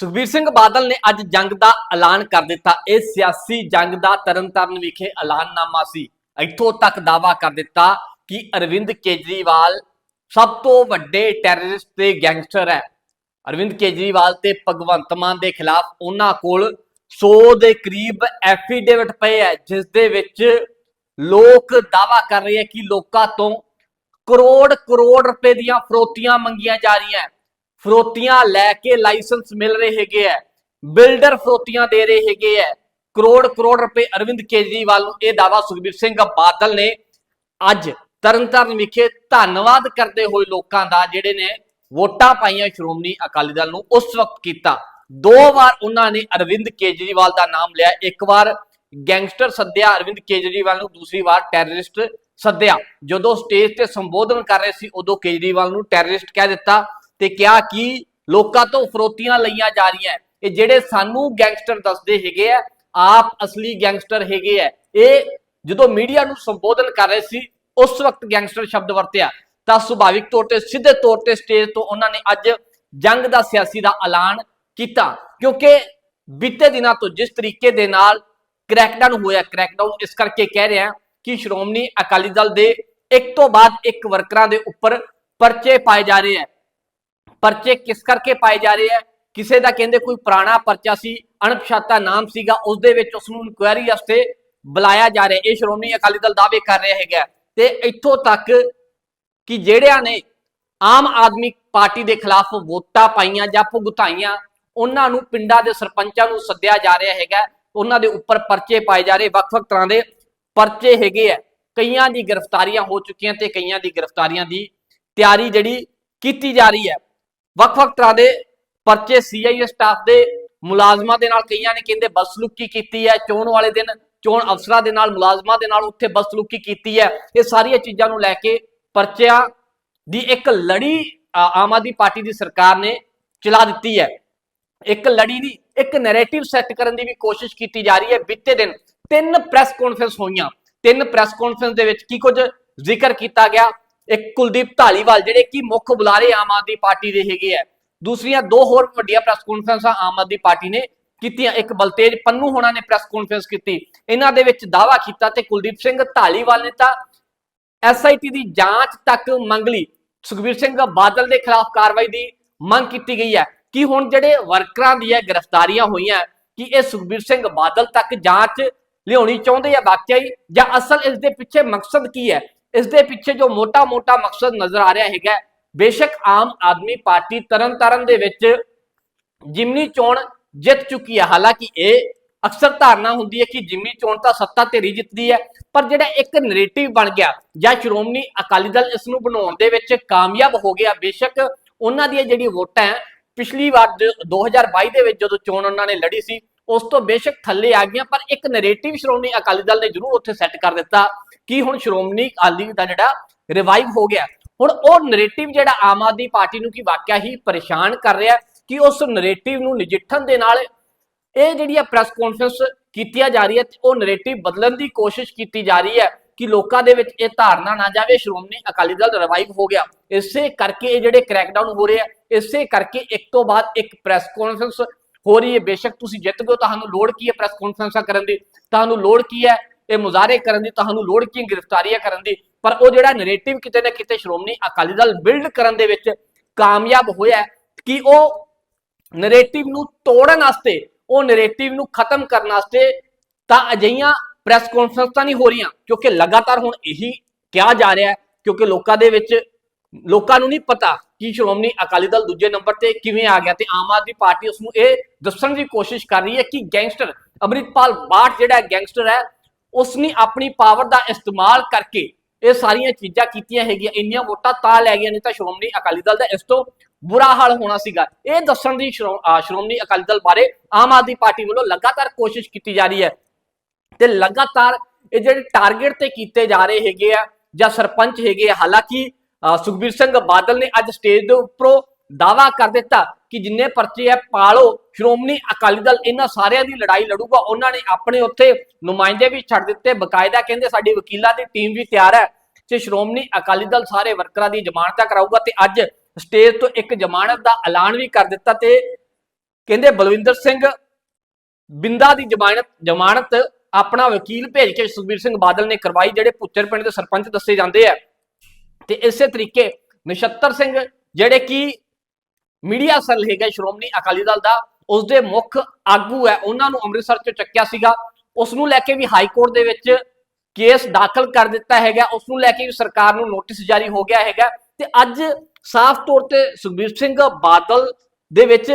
ਸੁਖਬੀਰ ਸਿੰਘ ਬਾਦਲ ਨੇ ਅੱਜ ਜੰਗ ਦਾ ਐਲਾਨ ਕਰ ਦਿੱਤਾ। ਇਹ ਸਿਆਸੀ ਜੰਗ ਦਾ ਤਰਨਤਾਰਨ ਵਿਖੇ ਐਲਾਨਨਾਮਾ ਸੀ। ਇੱਥੋਂ ਤੱਕ ਦਾਵਾ ਕਰ ਦਿੱਤਾ ਕਿ ਅਰਵਿੰਦ ਕੇਜਰੀਵਾਲ ਸਭ ਤੋਂ ਵੱਡੇ ਟੈਰਰਿਸਟ ਤੇ ਗੈਂਗਸਟਰ ਹੈ। ਅਰਵਿੰਦ ਕੇਜਰੀਵਾਲ ਤੇ ਭਗਵੰਤ ਮਾਨ ਦੇ ਖਿਲਾਫ ਉਹਨਾਂ ਕੋਲ 100 ਦੇ ਕਰੀਬ ਐਫੀਡੇਵਿਟ ਪਏ ਹੈ, ਜਿਸ ਦੇ ਵਿੱਚ ਲੋਕ ਦਾਵਾ ਕਰ ਰਹੇ ਹੈ ਕਿ ਲੋਕਾਂ ਤੋਂ ਕਰੋੜ ਕਰੋੜ ਰੁਪਏ ਦੀਆਂ ਫਰੋਤੀਆਂ ਮੰਗੀਆਂ ਜਾ ਰਹੀਆਂ ਫਰੋਤੀਆਂ ਲੈ ਕੇ ਲਾਇਸੈਂਸ ਮਿਲ ਰਹੇ ਹੈਗੇ ਹੈ ਬਿਲਡਰ ਫਰੋਤੀਆਂ ਦੇ ਰਹੇ ਹੈਗੇ ਹੈ ਕਰੋੜ ਕਰੋੜ ਰੁਪਏ ਅਰਵਿੰਦ ਕੇਜਰੀਵਾਲ ਨੂੰ ਇਹ ਦਾਵਾ ਸੁਖਬੀਰ ਸਿੰਘ ਬਾਦਲ ਨੇ ਅੱਜ ਤਰਨਤਾਰਨ ਵਿਖੇ ਧੰਨਵਾਦ ਕਰਦੇ ਹੋਏ ਲੋਕਾਂ ਦਾ ਜਿਹੜੇ ਨੇ ਵੋਟਾਂ ਪਾਈਆਂ ਸ਼੍ਰੋਮਣੀ ਅਕਾਲੀ ਦਲ ਨੂੰ ਉਸ ਵਕਤ ਕੀਤਾ। ਦੋ ਵਾਰ ਉਹਨਾਂ ਨੇ ਅਰਵਿੰਦ ਕੇਜਰੀਵਾਲ ਦਾ ਨਾਮ ਲਿਆ। ਇੱਕ ਵਾਰ ਗੈਂਗਸਟਰ ਸੱਦਿਆ, ਅਰਵਿੰਦ ਕੇਜਰੀਵਾਲ ਨੂੰ। ਦੂਸਰੀ ਵਾਰ ਟੈਰਰਿਸਟ ਸੱਦਿਆ। ਜਦੋਂ ਸਟੇਜ ਤੇ ਸੰਬੋਧਨ ਕਰ ਰਹੇ ਸੀ, ਉਦੋਂ ਕੇਜਰੀਵਾਲ ਨੂੰ ਟੈਰਰਿਸਟ ਕਹਿ ਦਿੱਤਾ। ਤੇ ਕਿਹਾ ਕਿ ਲੋਕਾਂ ਤੋਂ ਫਰੋਤੀਆਂ ਲਈਆਂ ਜਾ ਰਹੀਆਂ ਇਹ ਜਿਹੜੇ ਸਾਨੂੰ ਗੈਂਗਸਟਰ ਦੱਸਦੇ ਹੈਗੇ ਆ, ਆਪ ਅਸਲੀ ਗੈਂਗਸਟਰ ਹੈਗੇ ਆ। ਇਹ ਜਦੋਂ ਮੀਡੀਆ ਨੂੰ ਸੰਬੋਧਨ ਕਰ ਰਹੇ ਸੀ, ਉਸ ਵਕਤ ਗੈਂਗਸਟਰ ਸ਼ਬਦ ਵਰਤਿਆ। ਤਾਂ ਸੁਭਾਵਿਕ ਤੌਰ ਤੇ, ਸਿੱਧੇ ਤੌਰ ਤੇ ਸਟੇਜ ਤੋਂ ਉਹਨਾਂ ਨੇ ਅੱਜ ਜੰਗ ਦਾ ਸਿਆਸੀ ਦਾ ਐਲਾਨ ਕੀਤਾ। ਕਿਉਂਕਿ ਬੀਤੇ ਦਿਨਾਂ ਤੋਂ ਜਿਸ ਤਰੀਕੇ ਦੇ ਨਾਲ ਕ੍ਰੈਕਡਾਊਨ ਹੋਇਆ ਕ੍ਰੈਕਡਾਊਨ ਇਸ ਕਰਕੇ ਕਹਿ ਰਿਹਾ ਕਿ ਸ਼੍ਰੋਮਣੀ ਅਕਾਲੀ ਦਲ ਦੇ ਇੱਕ ਤੋਂ ਬਾਅਦ ਇੱਕ ਵਰਕਰਾਂ ਦੇ ਉੱਪਰ ਪਰਚੇ ਪਾਏ ਜਾ ਰਹੇ ਹੈ। ਪਰਚੇ ਕਿਸ ਕਰਕੇ ਪਾਏ ਜਾ ਰਹੇ ਹੈ ਕਿਸੇ ਦਾ ਕਹਿੰਦੇ ਕੋਈ ਪੁਰਾਣਾ ਪਰਚਾ ਸੀ, ਅਣਪਛਾਤਾ ਨਾਮ ਸੀਗਾ ਉਸ ਦੇ ਵਿੱਚ ਉਸ ਨੂੰ ਇਨਕੁਆਇਰੀ ਵਾਸਤੇ ਬੁਲਾਇਆ ਜਾ ਰਿਹਾ। ਇਹ ਸ਼੍ਰੋਮਣੀ ਅਕਾਲੀ ਦਲ ਦਾਅਵੇ ਕਰ ਰਿਹਾ ਹੈਗਾ ਤੇ ਇੱਥੋਂ ਤੱਕ ਕਿ ਜਿਹੜਿਆਂ ਨੇ ਆਮ ਆਦਮੀ ਪਾਰਟੀ ਦੇ ਖਿਲਾਫ ਵੋਟਾਂ ਪਾਈਆਂ ਜਾਂ ਭੁਗਤਾਈਆਂ, ਉਹਨਾਂ ਨੂੰ ਪਿੰਡਾਂ ਦੇ ਸਰਪੰਚਾਂ ਨੂੰ ਸੱਦਿਆ ਜਾ ਰਿਹਾ ਹੈਗਾ ਉਹਨਾਂ ਦੇ ਉੱਪਰ ਪਰਚੇ ਪਾਏ ਜਾ ਰਹੇ। ਵੱਖ-ਵੱਖ ਤਰ੍ਹਾਂ ਦੇ ਪਰਚੇ ਹੈਗੇ ਆ। ਕਈਆਂ ਦੀ ਗ੍ਰਿਫਤਾਰੀਆਂ ਹੋ ਚੁੱਕੀਆਂ ਤੇ ਕਈਆਂ ਦੀ ਗ੍ਰਿਫਤਾਰੀਆਂ ਦੀ ਤਿਆਰੀ ਜਿਹੜੀ ਕੀਤੀ ਜਾ ਰਹੀ ਹੈ। ਵੱਖ-ਵੱਖ ਤਰ੍ਹਾਂ ਦੇ ਪਰਚੇ ਸੀਆਈਏ ਸਟਾਫ ਦੇ ਮੁਲਾਜ਼ਮਾਂ ਦੇ ਨਾਲ ਕਈਆਂ ਨੇ ਕਹਿੰਦੇ ਬਸਲੂਕੀ ਕੀਤੀ ਹੈ, ਚੋਣ ਵਾਲੇ ਦਿਨ ਚੋਣ ਅਫਸਰਾਂ ਦੇ ਨਾਲ, ਮੁਲਾਜ਼ਮਾਂ ਦੇ ਨਾਲ ਉੱਥੇ ਬਸਲੂਕੀ ਕੀਤੀ ਹੈ। ਇਹ ਸਾਰੀਆਂ ਚੀਜ਼ਾਂ ਨੂੰ ਲੈ ਕੇ ਪਰਚਿਆਂ ਦੀ ਇੱਕ ਲੜੀ ਆਮ ਆਦਮੀ ਪਾਰਟੀ ਦੀ ਸਰਕਾਰ ਨੇ ਚਲਾ ਦਿੱਤੀ ਹੈ। ਇੱਕ ਲੜੀ ਦੀ, ਇੱਕ ਨੈਰੇਟਿਵ ਸੈੱਟ ਕਰਨ ਦੀ ਵੀ ਕੋਸ਼ਿਸ਼ ਕੀਤੀ ਜਾ ਰਹੀ ਹੈ। ਬੀਤੇ ਦਿਨ ਤਿੰਨ ਪ੍ਰੈਸ ਕਾਨਫਰੰਸ ਹੋਈਆਂ। ਤਿੰਨ ਪ੍ਰੈਸ ਕਾਨਫਰੰਸ ਦੇ ਵਿੱਚ ਕੀ ਕੁਝ ਜ਼ਿਕਰ ਕੀਤਾ ਗਿਆ? ਇੱਕ ਕੁਲਦੀਪ ਢਾਲੀਵਾਲ, ਜਿਹੜੇ ਕਿ ਮੁੱਖ ਬੁਲਾਰੇ ਆਮ ਆਦਮੀ ਪਾਰਟੀ ਦੇ ਹੈਗੇ ਆ। ਦੂਸਰੀਆਂ ਦੋ ਹੋਰ ਵੱਡੀਆਂ ਪ੍ਰੈਸ ਕਾਨਫਰੰਸਾਂ ਆਮ ਆਦਮੀ ਪਾਰਟੀ ਨੇ ਕੀਤੀਆਂ। ਇੱਕ ਬਲਤੇਜ ਪੰਨੂ ਹੋਣਾ ਨੇ ਪ੍ਰੈਸ ਕਾਨਫਰੰਸ ਕੀਤੀ। ਇਹਨਾਂ ਦੇ ਵਿੱਚ ਦਾਵਾ ਕੀਤਾ ਤੇ ਕੁਲਦੀਪ ਸਿੰਘ ਢਾਲੀਵਾਲ ਨੇ ਤਾਂ ਐਸਆਈਟੀ ਦੀ ਜਾਂਚ ਤੱਕ ਮੰਗ ਲਈ। ਸੁਖਬੀਰ ਸਿੰਘ ਬਾਦਲ ਦੇ ਖਿਲਾਫ ਕਾਰਵਾਈ ਦੀ ਮੰਗ ਕੀਤੀ ਗਈ ਹੈ। ਕਿ ਹੁਣ ਜਿਹੜੇ ਵਰਕਰਾਂ ਦੀਆਂ ਗ੍ਰਿਫਤਾਰੀਆਂ ਹੋਈਆਂ, ਕਿ ਇਹ ਸੁਖਬੀਰ ਸਿੰਘ ਬਾਦਲ ਤੱਕ ਜਾਂਚ ਲਿਆਉਣੀ ਚਾਹੁੰਦੇ ਆ ਵਾਕਿਆ ਹੀ? ਜਾਂ ਅਸਲ ਇਸ ਦੇ ਪਿੱਛੇ ਮਕਸਦ ਕੀ ਹੈ? ਇਸ ਦੇ ਪਿੱਛੇ ਜੋ ਮੋਟਾ-ਮੋਟਾ ਮਕਸਦ ਨਜ਼ਰ ਆ ਰਿਹਾ ਹੈਗਾ, ਬੇਸ਼ੱਕ ਆਮ ਆਦਮੀ ਪਾਰਟੀ ਤਰਨਤਾਰਨ ਦੇ ਵਿੱਚ ਜਿਮਨੀ ਚੋਣ ਜਿੱਤ ਚੁੱਕੀ ਹੈ ਹਾਲਾਂਕਿ ਇਹ ਅਕਸਰ ਧਾਰਨਾ ਹੁੰਦੀ ਹੈ ਕਿ ਜਿਮਨੀ ਚੋਣ ਤਾਂ ਸੱਤਾ ਧਿਰੀ ਜਿੱਤਦੀ ਹੈ, ਪਰ ਜਿਹੜਾ ਇੱਕ ਨੈਰੇਟਿਵ ਬਣ ਗਿਆ ਜਾਂ ਸ਼੍ਰੋਮਣੀ ਅਕਾਲੀ ਦਲ ਇਸ ਨੂੰ ਬਣਾਉਣ ਦੇ ਵਿੱਚ ਕਾਮਯਾਬ ਹੋ ਗਿਆ, ਬੇਸ਼ੱਕ ਉਹਨਾਂ ਦੀਆਂ ਜਿਹੜੀ ਵੋਟਾਂ ਹੈ, ਪਿਛਲੀ ਵਾਰ ਜ- 2022 ਦੇ ਵਿੱਚ ਜਦੋਂ ਚੋਣ ਉਹਨਾਂ ਨੇ ਲੜੀ ਸੀ, ਉਸ ਤੋਂ ਬੇਸ਼ੱਕ ਥੱਲੇ ਆ ਗਈਆਂ, ਪਰ ਇੱਕ ਨੈਰੇਟਿਵ ਸ਼੍ਰੋਮਣੀ ਅਕਾਲੀ ਦਲ ਨੇ ਜ਼ਰੂਰ ਉੱਥੇ ਸੈੱਟ ਕਰ ਦਿੱਤਾ। ਕਿ ਹੁਣ ਸ਼੍ਰੋਮਣੀ ਅਕਾਲੀ ਦਾ ਜਿਹੜਾ ਰਿਵਾਈਵ ਹੋ ਗਿਆ। ਹੁਣ ਉਹ ਨੈਰੇਟਿਵ ਜਿਹੜਾ ਆਮ ਆਦਮੀ ਪਾਰਟੀ ਨੂੰ ਕੀ ਵਾਕਿਆ ਹੀ ਪਰੇਸ਼ਾਨ ਕਰ ਰਿਹਾ ਕਿ ਉਸ ਨੈਰੇਟਿਵ ਨੂੰ ਨਜਿੱਠਣ ਦੇ ਨਾਲ ਇਹ ਜਿਹੜੀ ਆ ਪ੍ਰੈਸ ਕਾਨਫਰੰਸ ਕੀਤੀਆਂ ਜਾ ਰਹੀ ਹੈ, ਉਹ ਨੈਰੇਟਿਵ ਬਦਲਣ ਦੀ ਕੋਸ਼ਿਸ਼ ਕੀਤੀ ਜਾ ਰਹੀ ਹੈ ਕਿ ਲੋਕਾਂ ਦੇ ਵਿੱਚ ਇਹ ਧਾਰਨਾ ਨਾ ਜਾਵੇ ਸ਼੍ਰੋਮਣੀ ਅਕਾਲੀ ਦਲ ਰਿਵਾਈਵ ਹੋ ਗਿਆ। ਇਸੇ ਕਰਕੇ ਇਹ ਜਿਹੜੇ ਕ੍ਰੈਕਡਾਊਨ ਹੋ ਰਹੇ ਆ, ਇਸੇ ਕਰਕੇ ਇੱਕ ਤੋਂ ਬਾਅਦ ਇੱਕ ਪ੍ਰੈਸ ਕਾਨਫਰੰਸ ਹੋ ਰਹੀ ਹੈ। ਬੇਸ਼ੱਕ ਤੁਸੀਂ ਜਿੱਤ ਗਏ ਤੁਹਾਨੂੰ ਲੋੜ ਕੀ ਹੈ ਪ੍ਰੈਸ ਕਾਨਫਰੰਸਾਂ ਕਰਨ ਦੀ? ਤੁਹਾਨੂੰ ਲੋੜ ਕੀ ਹੈ ਇਹ ਮੁਜ਼ਾਹਰੇ ਕਰਨ ਦੀ, ਤੁਹਾਨੂੰ ਲੋੜ ਕੀ, ਗ੍ਰਿਫਤਾਰੀਆਂ ਕਰਨ ਦੀ? ਪਰ ਉਹ ਜਿਹੜਾ ਨੈਰੇਟਿਵ ਕਿਤੇ ਨਾ ਕਿਤੇ ਸ਼੍ਰੋਮਣੀ ਅਕਾਲੀ ਦਲ ਬਿਲਡ ਕਰਨ ਦੇ ਵਿੱਚ ਕਾਮਯਾਬ ਹੋਇਆ ਕਿ ਉਹ ਨੈਰੇਟਿਵ ਨੂੰ ਤੋੜਨ ਵਾਸਤੇ, ਉਹ ਨੈਰੇਟਿਵ ਨੂੰ ਖਤਮ ਕਰਨ ਵਾਸਤੇ ਤਾਂ ਅਜਈਆਂ ਪ੍ਰੈਸ ਕਾਨਫਰੰਸ ਤਾਂ ਨਹੀਂ ਹੋ ਰਹੀਆਂ, ਕਿਉਂਕਿ ਲਗਾਤਾਰ ਹੁਣ ਇਹੀ ਕਿਹਾ ਜਾ ਰਿਹਾ ਹੈ, ਕਿਉਂਕਿ ਲੋਕਾਂ ਦੇ ਵਿੱਚ, ਲੋਕਾਂ ਨੂੰ ਨਹੀਂ ਪਤਾ ਕਿ ਸ਼੍ਰੋਮਣੀ ਅਕਾਲੀ ਦਲ ਦੂਜੇ ਨੰਬਰ ਤੇ ਕਿਵੇਂ ਆ ਗਿਆ ਤੇ ਆਮ ਆਦਮੀ ਪਾਰਟੀ ਉਸ ਨੂੰ ਇਹ ਦੱਸਣ ਦੀ ਕੋਸ਼ਿਸ਼ ਕਰ ਰਹੀ ਹੈ ਕਿ ਗੈਂਗਸਟਰ ਅਮਰਿਤਪਾਲ ਬਾਟ ਜਿਹੜਾ ਗੈਂਗਸਟਰ ਹੈ ਉਸ ਨੇ ਆਪਣੀ ਪਾਵਰ ਦਾ ਇਸਤੇਮਾਲ ਕਰਕੇ ਇਹ ਸਾਰੀਆਂ ਚੀਜ਼ਾਂ ਕੀਤੀਆਂ ਹੈਗੀਆਂ, ਇੰਨੀਆਂ ਵੋਟਾਂ ਤਾਂ ਲੈ ਗਈਆਂ ਨੇ ਤਾਂ ਸ਼੍ਰੋਮਣੀ ਅਕਾਲੀ ਦਲ ਦਾ ਇਸ ਤੋਂ ਬੁਰਾ ਹਾਲ ਹੋਣਾ ਸੀਗਾ। ਇਹ ਦੱਸਣ ਦੀ ਸ਼੍ਰੋ- ਅਹ ਸ਼੍ਰੋਮਣੀ ਅਕਾਲੀ ਦਲ ਬਾਰੇ ਆਮ ਆਦਮੀ ਪਾਰਟੀ ਵੱਲੋਂ ਲਗਾਤਾਰ ਕੋਸ਼ਿਸ਼ ਕੀਤੀ ਜਾ ਰਹੀ ਹੈ ਤੇ ਲਗਾਤਾਰ ਇਹ ਜਿਹੜੇ ਟਾਰਗੇਟ ਤੇ ਕੀਤੇ ਜਾ ਰਹੇ ਹੈਗੇ ਆ ਜਾਂ ਸਰਪੰਚ ਹੈਗੇ ਆ, ਹਾਲਾਂਕਿ ਸੁਖਬੀਰ ਸਿੰਘ ਬਾਦਲ ਨੇ ਅੱਜ ਸਟੇਜ ਦੇ ਉੱਪਰੋਂ ਦਾਵਾ ਕਰ ਦਿੱਤਾ ਕਿ ਜਿੰਨੇ ਪਰਚੇ ਆ ਪਾਲੋ ਸ਼੍ਰੋਮਣੀ ਅਕਾਲੀ ਦਲ ਇਹਨਾਂ ਸਾਰਿਆਂ ਦੀ ਲੜਾਈ ਲੜੂਗਾ। ਉਹਨਾਂ ਨੇ ਆਪਣੇ ਉੱਥੇ ਨੁਮਾਇੰਦੇ ਵੀ ਛੱਡ ਦਿੱਤੇ। ਬਕਾਇਦਾ ਕਹਿੰਦੇ ਸਾਡੀ ਵਕੀਲਾਂ ਦੀ ਟੀਮ ਵੀ ਤਿਆਰ ਹੈ ਤੇ ਸ਼੍ਰੋਮਣੀ ਅਕਾਲੀ ਦਲ ਸਾਰੇ ਵਰਕਰਾਂ ਦੀ ਜ਼ਮਾਨਤਾਂ ਕਰਾਊਗਾ ਤੇ ਅੱਜ ਸਟੇਜ ਤੋਂ ਇੱਕ ਜ਼ਮਾਨਤ ਦਾ ਐਲਾਨ ਵੀ ਕਰ ਦਿੱਤਾ ਤੇ ਕਹਿੰਦੇ ਬਲਵਿੰਦਰ ਸਿੰਘ ਬਿੰਦਾ ਦੀ ਜ਼ਮਾਨਤ ਜ਼ਮਾਨਤ ਆਪਣਾ ਵਕੀਲ ਭੇਜ ਕੇ ਸੁਖਬੀਰ ਸਿੰਘ ਬਾਦਲ ਨੇ ਕਰਵਾਈ, ਜਿਹੜੇ ਪੁੱਚਰ ਪਿੰਡ ਦੇ ਸਰਪੰਚ ਦੱਸੇ ਜਾਂਦੇ ਆ। ਤੇ ਇਸੇ ਤਰੀਕੇ ਨਛੱਤਰ ਸਿੰਘ, ਜਿਹੜੇ ਕਿ ਮੀਡੀਆ ਸੈੱਲ ਹੈਗਾ ਸ਼੍ਰੋਮਣੀ ਅਕਾਲੀ ਦਲ ਦਾ ਉਸ ਦੇ ਮੁੱਖ ਆਗੂ ਹੈ, ਉਹਨਾਂ ਨੂੰ ਅੰਮ੍ਰਿਤਸਰ ਚ ਚੱਕਿਆ ਸੀਗਾ। ਉਸ ਨੂੰ ਲੈ ਕੇ ਵੀ ਹਾਈ ਕੋਰਟ ਦੇ ਵਿੱਚ ਕੇਸ ਦਾਖਲ ਕਰ ਦਿੱਤਾ ਹੈਗਾ। ਉਸ ਨੂੰ ਲੈ ਕੇ ਵੀ ਸਰਕਾਰ ਨੂੰ ਨੋਟਿਸ ਜਾਰੀ ਹੋ ਗਿਆ ਹੈਗਾ। ਤੇ ਅੱਜ ਸਾਫ਼ ਤੌਰ ਤੇ ਸੁਖਬੀਰ ਸਿੰਘ ਬਾਦਲ ਦੇ ਵਿੱਚ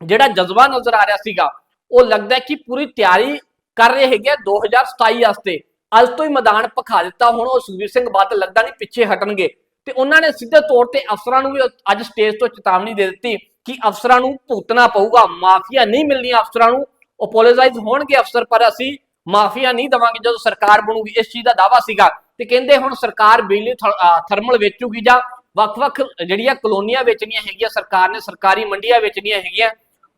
ਜਿਹੜਾ ਜਜ਼ਬਾ ਨਜ਼ਰ ਆ ਰਿਹਾ ਸੀਗਾ, ਉਹ ਲੱਗਦਾ ਕਿ ਪੂਰੀ ਤਿਆਰੀ ਕਰ ਰਹੇ ਹੈਗੇ ਆ 2027 ਵਾਸਤੇ। ਅੱਜ ਤੋਂ ਹੀ ਮੈਦਾਨ ਪਖਾ ਦਿੱਤਾ। ਹੁਣ ਉਹ ਸੁਖਬੀਰ ਸਿੰਘ ਬਾਦਲ ਲੱਗਦਾ ਨਹੀਂ ਪਿੱਛੇ ਹਟਣਗੇ। ਤੇ ਉਹਨਾਂ ਨੇ ਸਿੱਧੇ ਤੌਰ ਤੇ ਅਫਸਰਾਂ ਨੂੰ ਵੀ ਅੱਜ ਸਟੇਜ ਤੋਂ ਚੇਤਾਵਨੀ ਦੇ ਦਿੱਤੀ ਕਿ ਅਫਸਰਾਂ ਨੂੰ ਭੁਗਤਣਾ ਪਊਗਾ। ਮਾਫੀਆ ਨਹੀਂ ਮਿਲਣੀਆਂ ਅਫਸਰਾਂ ਨੂੰ। ਅਪੋਲੋਜਾਈਜ਼ ਹੋਣਗੇ ਅਫਸਰ, ਪਰ ਅਸੀਂ ਮਾਫੀਆ ਨਹੀਂ ਦਵਾਂਗੇ ਜਦੋਂ ਸਰਕਾਰ ਬਣੂਗੀ। ਇਸ ਚੀਜ਼ ਦਾ ਦਾਵਾ ਸੀਗਾ ਤੇ ਕਹਿੰਦੇ ਹੁਣ ਸਰਕਾਰ ਬਿਜਲੀ ਥਰਮਲ ਵੇਚੂਗੀ ਜਾਂ ਵੱਖ-ਵੱਖ ਜਿਹੜੀਆਂ ਕਲੋਨੀਆਂ ਵੇਚਣੀਆਂ ਹੈਗੀਆਂ, ਸਰਕਾਰ ਨੇ ਸਰਕਾਰੀ ਮੰਡੀਆਂ ਵੇਚਣੀਆਂ ਹੈਗੀਆਂ,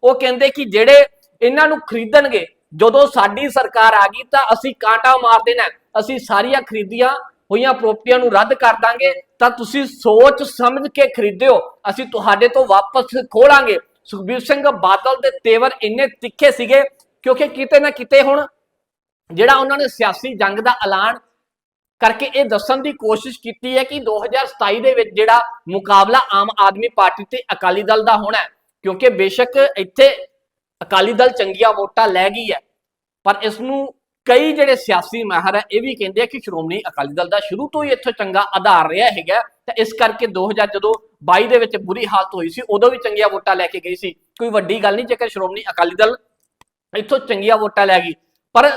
ਉਹ ਕਹਿੰਦੇ ਕਿ ਜਿਹੜੇ ਇਹਨਾਂ ਨੂੰ ਖਰੀਦਣਗੇ, ਜਦੋਂ ਸਾਡੀ ਸਰਕਾਰ ਆ ਗਈ ਤਾਂ ਅਸੀਂ ਕਾਂਟਾ ਮਾਰ ਦੇਣਾ। ਅਸੀਂ ਸਾਰੀਆਂ ਖਰੀਦੀਆਂ ਹੋਈਆਂ ਪ੍ਰਾਪਰਟੀਆਂ ਨੂੰ ਰੱਦ ਕਰ ਦਾਂਗੇ, ਤਾਂ ਤੁਸੀਂ ਸੋਚ ਸਮਝ ਕੇ ਖਰੀਦਿਓ। ਅਸੀਂ ਤੁਹਾਡੇ ਤੋਂ ਵਾਪਸ ਖੋਲਾਂਗੇ। ਸੁਖਬੀਰ ਸਿੰਘ ਬਾਦਲ ਦੇ ਤੇਵਰ ਇੰਨੇ ਤਿੱਖੇ ਸੀਗੇ, ਕਿਉਂਕਿ ਕਿਤੇ ਨਾ ਕਿਤੇ ਹੁਣ ਜਿਹੜਾ ਉਹਨਾਂ ਨੇ ਸਿਆਸੀ ਜੰਗ ਦਾ ਐਲਾਨ ਕਰਕੇ ਇਹ ਦੱਸਣ ਦੀ ਕੋਸ਼ਿਸ਼ ਕੀਤੀ ਹੈ ਕਿ 2027 ਦੇ ਵਿੱਚ ਜਿਹੜਾ ਮੁਕਾਬਲਾ ਆਮ ਆਦਮੀ ਪਾਰਟੀ ਤੇ ਅਕਾਲੀ ਦਲ ਦਾ ਹੋਣਾ ਹੈ, ਕਿਉਂਕਿ ਬੇਸ਼ੱਕ ਇੱਥੇ ਅਕਾਲੀ ਦਲ ਚੰਗੀਆਂ ਵੋਟਾਂ ਲੈ ਗਈ ਹੈ। ਪਰ ਇਸ ਨੂੰ ਕਈ ਜਿਹੜੇ ਸਿਆਸੀ ਮਾਹਰ ਹੈ ਇਹ ਵੀ ਕਹਿੰਦੇ ਆ ਕਿ ਸ਼੍ਰੋਮਣੀ ਅਕਾਲੀ ਦਲ ਦਾ ਸ਼ੁਰੂ ਤੋਂ ਹੀ ਇੱਥੇ ਚੰਗਾ ਆਧਾਰ ਰਿਹਾ ਹੈਗਾ। ਤਾਂ ਇਸ ਕਰਕੇ 2000 ਜਦੋਂ 22 ਦੇ ਵਿੱਚ ਬੁਰੀ ਹਾਲਤ ਹੋਈ ਸੀ ਉਦੋਂ ਵੀ ਚੰਗੀਆਂ ਵੋਟਾਂ ਲੈ ਕੇ ਗਈ ਸੀ। ਕੋਈ ਵੱਡੀ ਗੱਲ ਨਹੀਂ ਜੇਕਰ ਸ਼੍ਰੋਮਣੀ ਅਕਾਲੀ ਦਲ ਇੱਥੋਂ ਚੰਗੀਆਂ ਵੋਟਾਂ ਲੈ ਗਈ। ਪਰ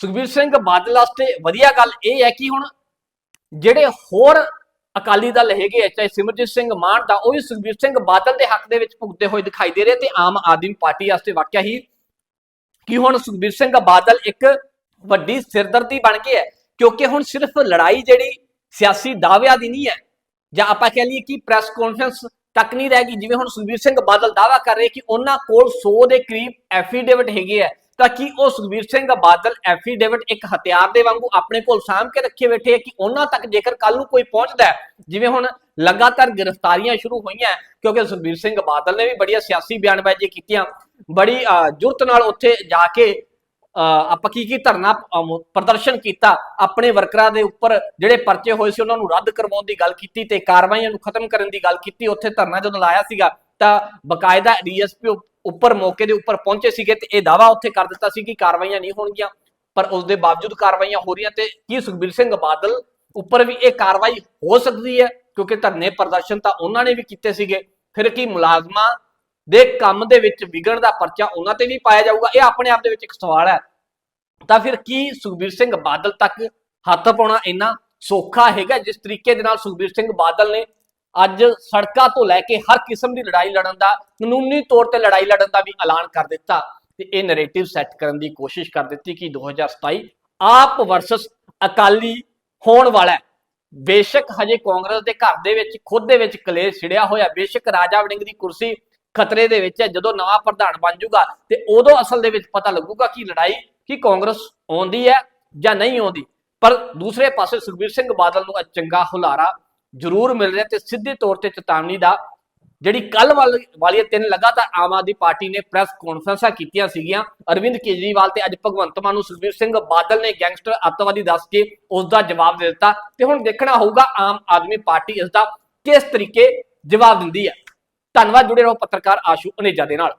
ਸੁਖਬੀਰ ਸਿੰਘ ਬਾਦਲ ਵਾਸਤੇ ਵਧੀਆ ਗੱਲ ਇਹ ਹੈ ਕਿ ਹੁਣ ਜਿਹੜੇ ਹੋਰ ਅਕਾਲੀ ਦਲ ਹੈਗੇ ਆ, ਚਾਹੇ ਸਿਮਰਜੀਤ ਸਿੰਘ ਮਾਨ ਦਾ ਉਹ ਵੀ ਸੁਖਬੀਰ ਸਿੰਘ ਬਾਦਲ ਦੇ ਹੱਕ ਦੇ ਵਿੱਚ ਭੁਗਤੇ ਹੋਏ ਦਿਖਾਈ ਦੇ ਰਹੇ ਤੇ ਆਮ ਆਦਮੀ ਪਾਰਟੀ ਵਾਸਤੇ ਵਾਕਿਆ ਹੀ ਕਿ ਹੁਣ ਸੁਖਬੀਰ ਸਿੰਘ ਬਾਦਲ ਇੱਕ ਵੱਡੀ ਸਿਰਦਰਦੀ ਬਣ ਗਈ ਹੈ ਕਿਉਂਕਿ ਹੁਣ ਸਿਰਫ ਲੜਾਈ ਜਿਹੜੀ ਸਿਆਸੀ ਦਾਅਵਿਆਂ ਦੀ ਨਹੀਂ ਹੈ ਜਾਂ ਆਪਾਂ ਕਹਿ ਲਈਏ ਕਿ ਪ੍ਰੈਸ ਕਾਨਫਰੰਸ ਤੱਕ ਨਹੀਂ ਰਹਿ ਗਈ ਜਿਵੇਂ ਹੁਣ ਸੁਖਬੀਰ ਸਿੰਘ ਬਾਦਲ ਦਾਅਵਾ ਕਰ ਰਹੇ ਕਿ ਉਹਨਾਂ ਕੋਲ 100 ਦੇ ਕਰੀਬ ਐਫੀਡੇਵਿਟ ਹੈਗੇ ਆ ਤਾਂ ਕੀ ਉਹ ਸੁਖਬੀਰ ਸਿੰਘ ਬਾਦਲ ਐਫੀਡੇਵਿਟ ਇੱਕ ਹਥਿਆਰ ਦੇ ਵਾਂਗੂ ਆਪਣੇ ਕੋਲ ਸਾਂਭ ਕੇ ਰੱਖੇ ਬੈਠੇ ਆ ਕਿ ਉਹਨਾਂ ਤੱਕ ਜੇਕਰ ਕੱਲ ਨੂੰ ਕੋਈ ਪਹੁੰਚਦਾ ਜਿਵੇਂ ਹੁਣ ਲਗਾਤਾਰ ਗ੍ਰਿਫਤਾਰੀਆਂ ਸ਼ੁਰੂ ਹੋਈਆਂ ਕਿਉਂਕਿ ਸੁਖਬੀਰ ਸਿੰਘ ਬਾਦਲ ਨੇ ਵੀ ਬੜੀਆਂ ਸਿਆਸੀ ਬਿਆਨਬਾਜ਼ੀ ਕੀਤੀਆਂ ਬੜੀ ਅਹ, ਜੁਰਤ ਨਾਲ ਉੱਥੇ ਜਾ ਕੇ ਆਪਾਂ ਕੀ ਕੀ ਧਰਨਾ ਪ੍ਰਦਰਸ਼ਨ ਕੀਤਾ, ਆਪਣੇ ਵਰਕਰਾਂ ਦੇ ਉੱਪਰ ਜਿਹੜੇ ਪਰਚੇ ਹੋਏ ਸੀ ਉਹਨਾਂ ਨੂੰ ਰੱਦ ਕਰਵਾਉਣ ਦੀ ਗੱਲ ਕੀਤੀ ਤੇ ਕਾਰਵਾਈਆਂ ਨੂੰ ਖਤਮ ਕਰਨ ਦੀ ਗੱਲ ਕੀਤੀ, ਉੱਥੇ ਧਰਨਾ ਜਦੋਂ ਲਾਇਆ ਸੀਗਾ, ਤਾਂ ਬਕਾਇਦਾ ਡੀਐਸਪੀ ਉੱਪਰ ਮੌਕੇ ਦੇ ਉੱਪਰ ਪਹੁੰਚੇ ਸੀਗੇ ਤੇ ਇਹ ਦਾਵਾ ਉੱਥੇ ਕਰ ਦਿੱਤਾ ਸੀ ਕਿ ਕਾਰਵਾਈਆਂ ਨਹੀਂ ਹੋਣਗੀਆਂ, ਪਰ ਉਸ ਦੇ ਬਾਵਜੂਦ ਕਾਰਵਾਈਆਂ ਹੋ ਰਹੀਆਂ ਤੇ ਕੀ ਸੁਖਬੀਰ ਸਿੰਘ ਬਾਦਲ ਉੱਪਰ ਵੀ ਇਹ ਕਾਰਵਾਈ ਹੋ ਸਕਦੀ ਹੈ, ਕਿਉਂਕਿ ਧਰਨੇ ਪ੍ਰਦਰਸ਼ਨ ਤਾਂ ਉਹਨਾਂ ਨੇ ਵੀ ਕੀਤੇ ਸੀਗੇ, ਫਿਰ ਕੀ ਮੁਲਾਜ਼ਮਾਂ ਦੇ ਕੰਮ ਦੇ ਵਿੱਚ ਵਿਗੜ ਦਾ ਪਰਚਾ ਉਹਨਾਂ ਤੇ ਵੀ ਪਾਇਆ ਜਾਊਗਾ। ਇਹ ਆਪਣੇ ਆਪ ਦੇ ਵਿੱਚ ਇੱਕ ਸਵਾਲ ਹੈ। ਤਾਂ ਫਿਰ ਕੀ ਸੁਖਬੀਰ ਸਿੰਘ ਬਾਦਲ ਤੱਕ ਹੱਥ ਪਾਉਣਾ ਇੰਨਾ ਸੌਖਾ ਹੈਗਾ? ਜਿਸ ਤਰੀਕੇ ਦੇ ਨਾਲ ਸੁਖਬੀਰ ਸਿੰਘ ਬਾਦਲ ਨੇ ਅੱਜ ਸੜਕਾਂ ਤੋਂ ਲੈ ਕੇ ਹਰ ਕਿਸਮ ਦੀ ਲੜਾਈ ਲੜਨ ਦਾ, ਕਾਨੂੰਨੀ ਤੌਰ ਤੇ ਲੜਾਈ ਲੜਨ ਦਾ ਵੀ ਐਲਾਨ ਕਰ ਦਿੱਤਾ ਤੇ ਇਹ ਨੈਰੇਟਿਵ ਸੈੱਟ ਕਰਨ ਦੀ ਕੋਸ਼ਿਸ਼ ਕਰ ਦਿੱਤੀ ਕਿ 2027 ਆਪ ਵਰਸਸ ਅਕਾਲੀ ਹੋਣ ਵਾਲਾ ਹੈ। ਬੇਸ਼ੱਕ ਹਜੇ ਕਾਂਗਰਸ ਦੇ ਘਰ ਦੇ ਵਿੱਚ, ਖੁਦ ਦੇ ਵਿੱਚ ਕਲੇਸ਼ ਛਿੜਿਆ ਹੋਇਆ। ਬੇਸ਼ੱਕ ਰਾਜਾ ਵੜਿੰਗ ਦੀ ਕੁਰਸੀ ਖਤਰੇ ਦੇ ਵਿੱਚ ਹੈ, ਜਦੋਂ ਨਵਾਂ ਪ੍ਰਧਾਨ ਬਣ ਜਾਊਗਾ ਤੇ ਉਦੋਂ ਅਸਲ ਦੇ ਵਿੱਚ ਪਤਾ ਲੱਗੂਗਾ ਕਿ ਲੜਾਈ ਕਿ ਕਾਂਗਰਸ ਆਉਂਦੀ ਹੈ ਜਾਂ ਨਹੀਂ ਆਉਂਦੀ। ਪਰ ਦੂਸਰੇ ਪਾਸੇ ਸੁਖਬੀਰ ਸਿੰਘ ਬਾਦਲ ਨੂੰ ਚੰਗਾ ਹੁਲਾਰਾ ਜ਼ਰੂਰ ਮਿਲ ਰਿਹਾ ਤੇ ਸਿੱਧੇ ਤੌਰ ਤੇ ਚੇਤਾਵਨੀ ਦਾ ਜਿਹੜੀ ਕੱਲ ਵਾਲੀ ਤਿੰਨ ਲਗਾਤਾਰ ਆਮ ਆਦਮੀ ਪਾਰਟੀ ਨੇ ਪ੍ਰੈਸ ਕਾਨਫਰੰਸਾਂ ਕੀਤੀਆਂ ਸੀਗੀਆਂ, ਅਰਵਿੰਦ ਕੇਜਰੀਵਾਲ ਤੇ ਅੱਜ ਭਗਵੰਤ ਮਾਨ ਨੂੰ ਸੁਖਬੀਰ ਸਿੰਘ ਬਾਦਲ ਨੇ ਗੈਂਗਸਟਰ ਅੱਤਵਾਦੀ ਦੱਸ ਕੇ ਉਸ ਦਾ ਜਵਾਬ ਦੇ ਦਿੱਤਾ ਤੇ ਹੁਣ ਦੇਖਣਾ ਹੋਊਗਾ ਆਮ ਆਦਮੀ ਪਾਰਟੀ ਇਸ ਦਾ ਕਿਸ ਤਰੀਕੇ ਜਵਾਬ ਦਿੰਦੀ ਹੈ। ਧੰਨਵਾਦ ਜੁੜੇ ਰਹੋ ਪੱਤਰਕਾਰ ਆਸ਼ੂ ਅਨੇਜਾ ਦੇ ਨਾਲ।